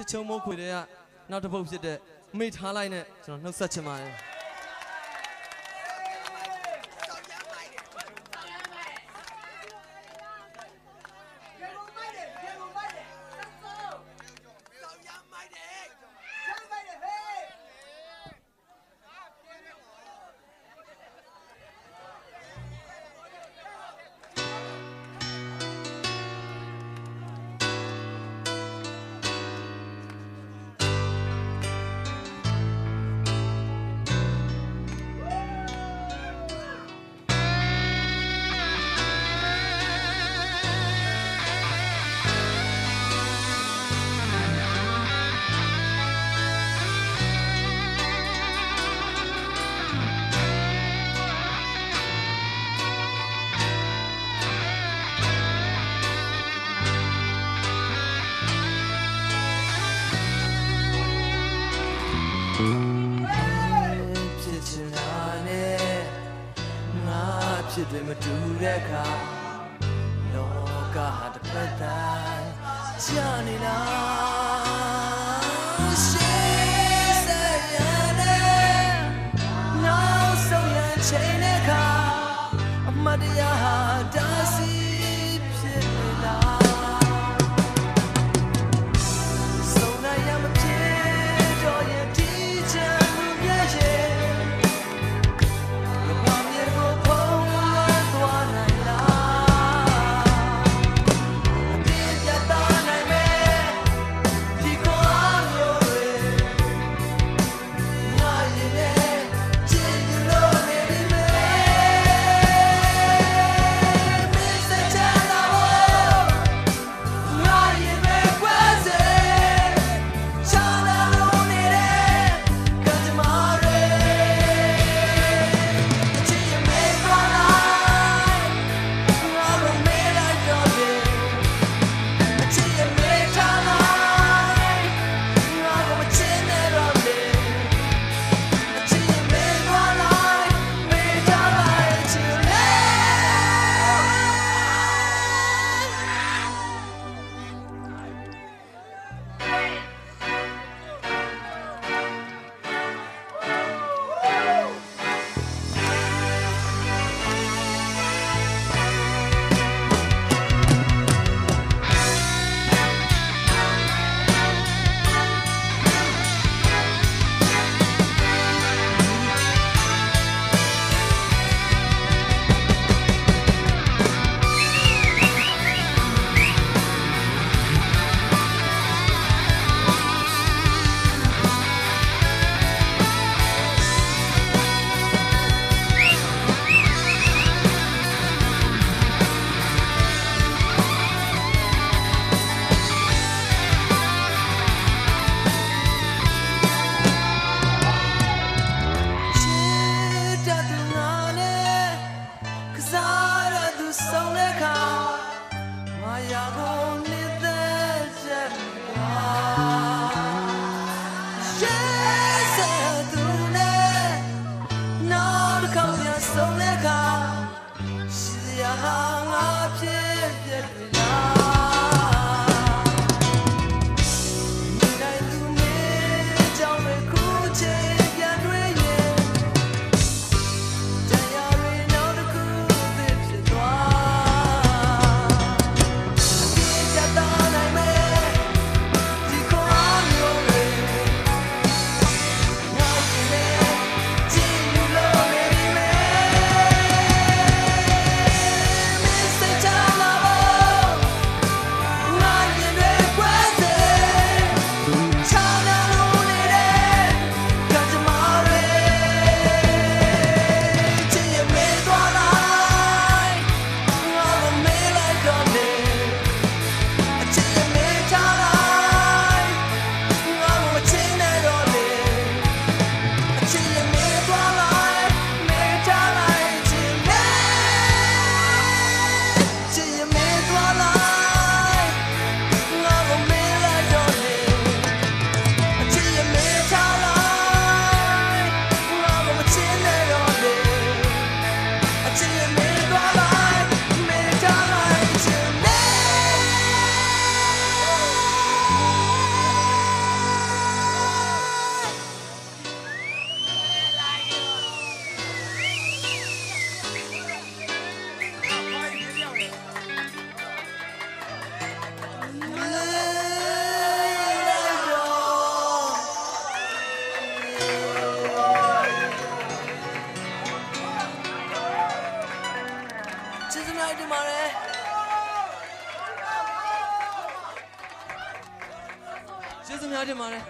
ချစ်ချုံမိုးခွေတဲ့ကနောက်တစ်ပုတ်ဖြစ်တဲ့မိထားလိုက်နဲ့ကျွန်တော်နှုတ်ဆက်ချင်ပါတယ် ဖြစ်ချင်တာနဲ့ငါဖြစ်တယ်မတူတဲ့အခါလောကဟာတစ်ဖက်တိုင်းကြာနေလား 下个 ပါတယ်ကျေးဇူးများတင်ပါတယ်